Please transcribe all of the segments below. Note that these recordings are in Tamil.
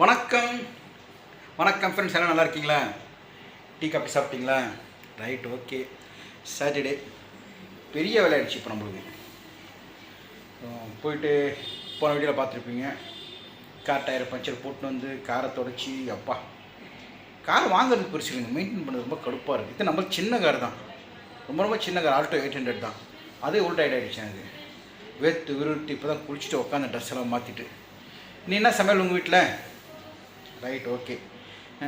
வணக்கம். வணக்கம் ஃப்ரெண்ட்ஸ் எல்லாம் நல்லா இருக்கீங்களா? டீ காஃபி சாப்பிட்டீங்களா? ரைட் ஓகே சாட்டர்டே பெரிய விளையாடுச்சு இப்போ நம்மளுக்கு. போயிட்டு போன வீடியோவில் பார்த்துருப்பீங்க. கார் டயர் பஞ்சர் போட்டு வந்து காரை தொடச்சி அப்பா. கார் வாங்குறது பெருசு இல்லைங்க. மெயின்டைன் பண்ணுறது ரொம்ப கடுப்பாக இருக்குது இது நம்ம சின்ன கார் தான். ரொம்ப ரொம்ப சின்ன கார் ஆல்டோ எயிட் ஹண்ட்ரட் தான். அதே உள்டாய்ட் ஆகிடுச்சு எனக்கு. வேத்து விருட்டு இப்போ தான் குளிச்சுட்டு உட்காந்து ட்ரெஸ் எல்லாம் மாற்றிட்டு நீ என்ன சமையல் உங்கள் வீட்டில் ரைட் ஓகே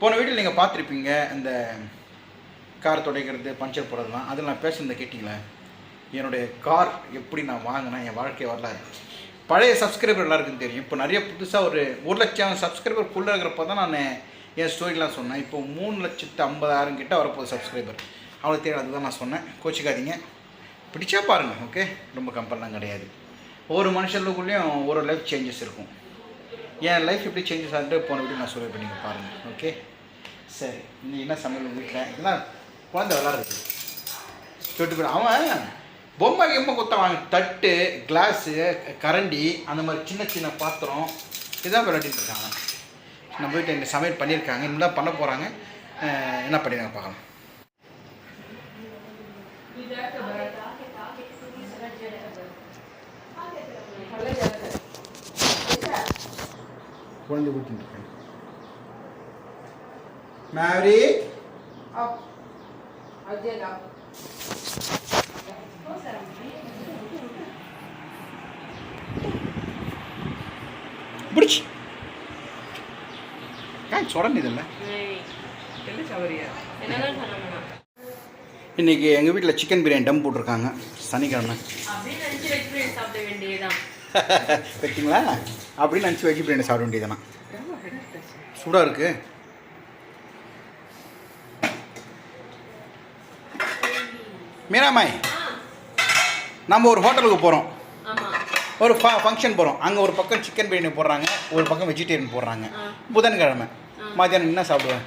போன வீட்டில் நீங்கள் பார்த்துருப்பீங்க இந்த கார் துடைக்கிறது பஞ்சர் போடுறதுலாம். அதில் நான் பேசுனதை கேட்டிங்களே? என்னுடைய கார் எப்படி நான் வாங்கினேன் என் வாழ்க்கை வரலாறு. பழைய சப்ஸ்கிரைபர் எல்லாருக்கும் தெரியும். இப்போ நிறைய புதுசாக ஒரு ஒரு லட்சம் சப்ஸ்கிரைபருக்குள்ளே இருக்கிறப்ப தான் நான் என் ஸ்டோரிலாம் சொன்னேன். இப்போ மூணு லட்சத்து ஐம்பதாயிரம் கிட்ட வரப்போகுது சப்ஸ்கிரைபர் அவ்வளோ தெரியும் அதுதான் நான் சொன்னேன். கோச்சிக்காதீங்க. பிடிச்சா பாருங்கள் ஓகே ரொம்ப கம்பல்லாம் கிடையாது. ஒவ்வொரு மனுஷங்களுக்குள்ளேயும் ஒரு லைஃப் சேஞ்சஸ் இருக்கும். என் லைஃப் எப்படி சேஞ்சஸ் ஆகிட்டு போன வீடியோ நான் சொல்லியிருப்பேன் நீங்கள் பாருங்கள் ஓகே சரி நீ என்ன சமையல் வீட்டில் இதெல்லாம் குழந்தை விளாட்றது சொல்லிட்டு போய் அவன் பொம்மை கிம்மை குத்த வாங்க தட்டு கிளாஸு கரண்டி அந்த மாதிரி சின்ன சின்ன பாத்திரம் இதான் விளையாடிட்டு இருக்காங்க. நம்ம வீட்டில் இந்த சமையல் பண்ணியிருக்காங்க. இன்னும் தான் பண்ண போகிறாங்க என்ன பண்ணிடுறாங்க பார்க்கலாம். குழந்தை இருக்கேன் மேரி Up. Again up. பிடிச்சி. ஏன் சொடன்னு இதில்லை இன்றைக்கி எங்கள் வீட்டில் சிக்கன் பிரியாணி டம் போட்டிருக்காங்க. சனிக்கிழமை. வைக்கிங்களா அப்படின்னு நினச்சி வெஜ் பிரியாணி சாப்பிட வேண்டியதுதானா. சூடாக இருக்கு. மீராமாய் நம்ம ஒரு ஹோட்டலுக்கு போகிறோம் ஒரு ஃப ஃபங்க்ஷன் போகிறோம் அங்கே ஒரு பக்கம் சிக்கன் பிரியாணி போடுறாங்க ஒரு பக்கம் வெஜிடேரியன் போடுறாங்க. புதன்கிழமை. மத்தியானம் என்ன சாப்பிடுவேன்?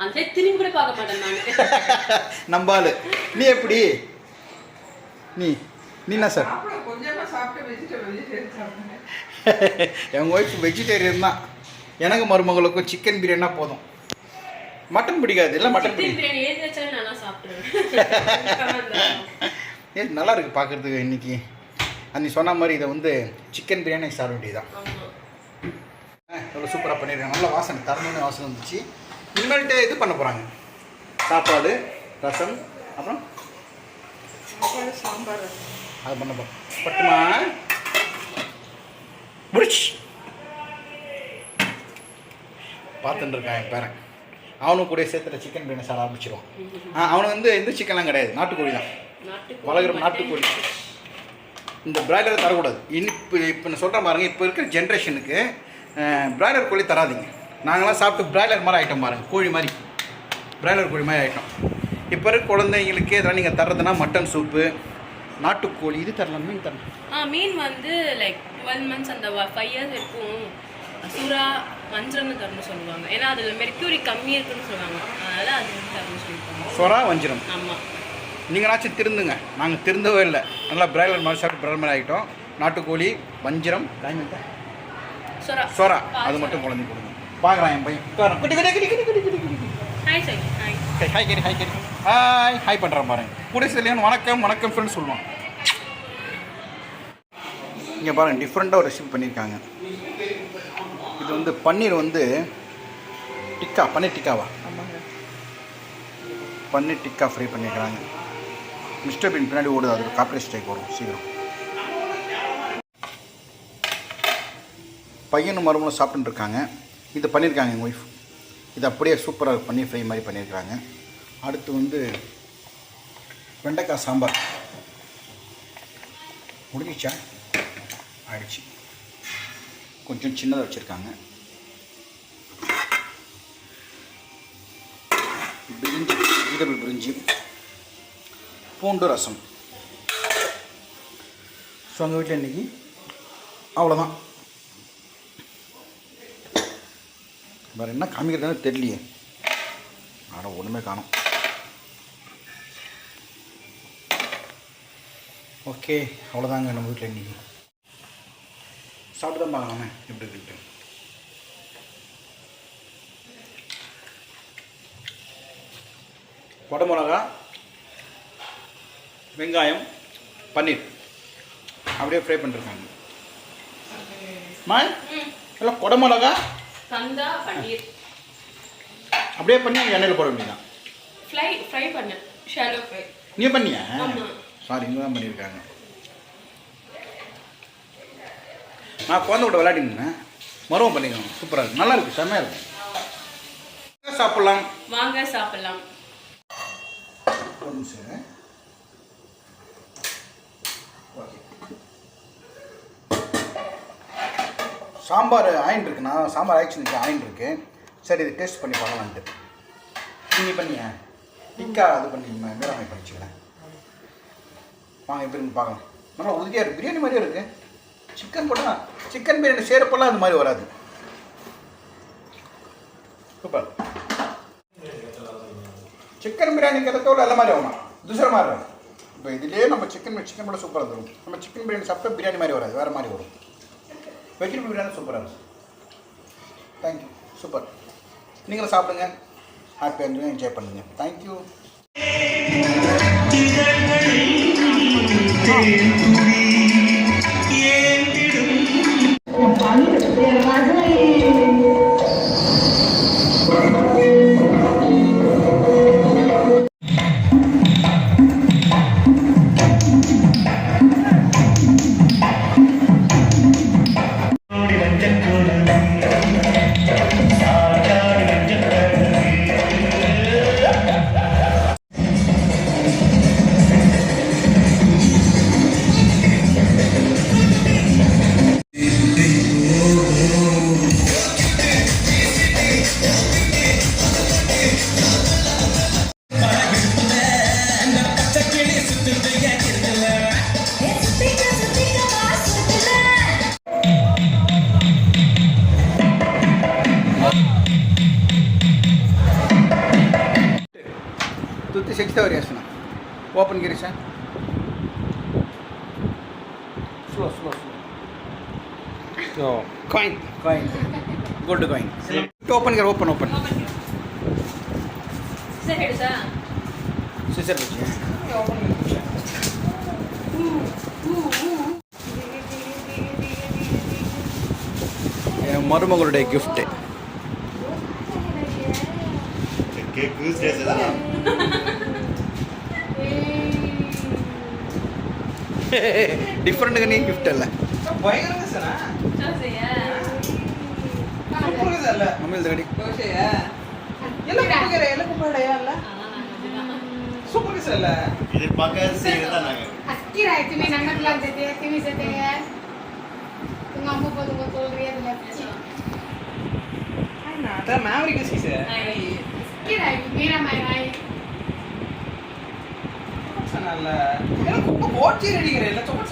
நம்பாலு நீ எப்படி? நீ நீ என்ன சார் சாப்பிட கொஞ்சமா சாப்பிட்டு வெஜிடபிள் வெஜிடேரியன் சாப்பிடுங்க எங்கள் ஒய்ஃப் வெஜிடேரியன் தான். எனக்கு மருமகளுக்கும் சிக்கன் பிரியாணினா போதும். மட்டன் பிடிக்காது. இல்லை மட்டன் பிரியாணி நல்லா ஏ நல்லா இருக்கு பார்க்குறதுக்கு இன்னைக்கு. நீ சொன்ன மாதிரி இதை வந்து சிக்கன் பிரியாணி சாப்பிட ஆமா. எவ்வளோ சூப்பராக பண்ணியிருக்காங்க நல்ல வாசனை தரமான வாசனை வந்துச்சு. இனிமேல்ட்டு இது பண்ண போகிறாங்க சாப்பாடு ரசம் அப்புறம்? சாம்பார். அது பண்ண பட்டுமா? முடிச்சு. பார்த்துட்டு இருக்கான் என் பேரன். அவனும் கூட சேர்த்துல சிக்கன் பிரியாணி சாப்பிட ஆரம்பிச்சிருவான். ஆ அவனுக்கு வந்து எந்த சிக்கன்லாம் கிடையாது. நாட்டுக்கோழி தான். mutton, நாட்டுக்கோழி. இந்த பிராய்லர் தரக்கூடாது. இப்போ இப்போ நான் சொல்கிறேன் பாருங்க இப்போ இருக்கிற ஜென்ரேஷனுக்கு பிராய்லர் கோழி தராதீங்க. நாங்களாம் சாப்பிட்டு பிராய்லர் மாதிரி ஐட்டம் பாருங்க கோழி மாதிரி. பிராய்லர் கோழி மாதிரி ஐட்டம் இப்போ இருக்க குழந்தைங்களுக்கு இதெல்லாம் நீங்கள் தர்றதுன்னா மட்டன் சூப்பு நாட்டுக்கோழி இது தரலாம் மீன் தரலாம். ஆ மீன் வந்து லைக் டுவெல் மந்த்ஸ் அந்த ஃபைவ் இயர்ஸ் இருக்கும். சுறா வஞ்சரம்னு தரணும்னு சொல்லுவாங்க. ஏன்னா அதில் மெர்க்யூரி கம்மி இருக்குன்னு சொல்லுவாங்க. அதனால அது வந்து தரணும்னு சொல்லியிருக்காங்க. சொரா வஞ்சிரம். ஆமாம் நீங்களாச்சும் திருந்துங்க. நாங்கள் திருந்தவே இல்லை. நல்லா பிராய்லர் மாதிரி சாப்பிட்டு பிராய்லர் ஆகிட்டோம். நாட்டுக்கோழி வஞ்சிரம் டைமண்ட் சுறா சொரா. அது மட்டும் குழந்தை கொடுங்க. பார்க்குறான் என் பையன். Hi sir hi hi Kerry hi Kerry hi hi பண்ணுறான் பாருங்க. கூட சிலையான் வணக்கம் வணக்கம் ஃப்ரெண்ட் சொல்லுவான் இங்கே பாருங்க டிஃப்ரெண்ட்டாக ஒரு ரெசிபி பண்ணியிருக்காங்க இது வந்து பன்னீர் வந்து டிக்கா பன்னீர் டிக்காவா? ஆமாங்க. பன்னீர் டிக்கா ஃப்ரை பண்ணியிருக்காங்க மிஸ்டர் பின் பின்னாடி ஓடுது அது காப்பரேட் ஸ்ட்ரைக் வரும் சீக்கிரம். பையனும் மருமகளும் சாப்பிட்டுட்டு இருக்காங்க. இது பண்ணியிருக்காங்க எங்கள் ஒய்ஃப் இது அப்படியே சூப்பராக பன்னீர் ஃப்ரை மாதிரி பண்ணியிருக்காங்க அடுத்து வந்து வெண்டைக்காய் சாம்பார். முடிஞ்சிச்சா? ஆயிடுச்சு. கொஞ்சம் சின்னதாக வச்சுருக்காங்க. பிரிஞ்சி வெஜிடபிள் பிரிஞ்சி பூண்டு ரசம். ஸோ எங்கள் வீட்டில் இன்றைக்கி அவ்வளோதான் வேறு என்ன காமிக்கிறதுன்னு தெரியலையே. ஆனால் ஒன்றுமே காணும். ஓகே அவ்வளோதாங்க நம்ம வீட்டில் இன்றைக்கி சாப்பிட்டு தான் பார்க்கலாமே எப்படி இருக்குன்ட்டு. குடமிளகா வெங்காயம் பன்னீர். அப்படியே ஃப்ரை பண்ணிருக்காங்க. மாய் எல்லாம் குடமிளகா? பன்னீர். அப்படியே பண்ணி எண்ணெயில் போட வேண்டியதான் ஃப்ரை ஃப்ரை பண்ண ஷாலோ ஃப்ரை நீ பண்ணியா? இங்கே தான் பண்ணியிருக்காங்க. நான் குழந்தை விட விளையாடினேன் மருவம் பண்ணிக்கணும் சூப்பராக இருக்கு. நல்லா இருக்கு. செம்மையாக இருக்கு. சாப்பிட்லாம். வாங்க சாப்பிடலாம். ஒரு நிமிஷம். ஓகே. சாம்பார் ஆயின் இருக்குண்ணா சாம்பார் ஆயிடுச்சு ஆயின் இருக்கு. சரி இது டேஸ்ட் பண்ணி பார்க்கலான்ட்டு நீங்கள் பண்ணியா? டிக்கா அது பண்ணி மேலாமை பண்ணிச்சுக்கிறேன் வாங்க எப்படின்னு பார்க்கலாம் நல்லா உறுதியாக இருக்குது பிரியாணி மாதிரியே இருக்குது சிக்கன் போட்டால் சிக்கன் பிரியாணி செய்கிறப்பெல்லாம் அது மாதிரி வராது. சூப்பர். சிக்கன் பிரியாணி கிடைத்தோட எல்லா மாதிரி ஆகணும். துசர மாதிரி வரும் இப்போ இதுலேயே நம்ம சிக்கன் சிக்கன் போட சூப்பராக இருந்துடும் நம்ம சிக்கன் பிரியாணி சாப்பிட்டா பிரியாணி மாதிரி வராது. வேறு மாதிரி வரும். வெஜிடபிள் பிரியாணி சூப்பராக இருக்கும். Thank you super. நீங்களும் சாப்பிடுங்க. ஹாப்பியாக இருந்து என்ஜாய் பண்ணுங்கள் தேங்க்யூ oh నెక్స్ట్ ఎవరు చేస్తున్నాం open Girisha slow slow slow coin coin gold coin open గారు ఓపెన్ ఓపెన్ సిసర్ மருமகளுடைய கிஃப்ட்டு கேக் ಡಿಫ್ರೆಂಟ್ಗಾನೇ ಗಿಫ್ಟ್ ಅಲ್ಲ ಆಮೇಲೆ ಗಾಡಿ ಸೂಪರ್ ಕಿಸ್ ಅಲ್ಲ ಇದು ಪಕ್ಕ ಸೇರಿದ ನಾಗೆ ಅಕ್ಕಿ ರಾಯ್ತೀನಿ ನನ್ನ ಬ್ಲಾಗ್ ಜೊತೆ ತಿವಿ ಜೊತೆ ನಿಮ್ಮ ಅಮ್ಮ ಬಂದು ಗೊತ್ತಲ್ರಿ ಅದು ಲಚ್ಚಿ ಅಣ್ಣ ಅದ ಮಾವರಿಗೆ ಸಿಸೆ ಅಕ್ಕಿ ರಾಯ್ ಮೀರಾ ಮಾಯ್ ರಾಯ್ நல்ல எனக்கு ரொம்ப போச்சே அடிக்கிறேன் இல்லை சொப்பன்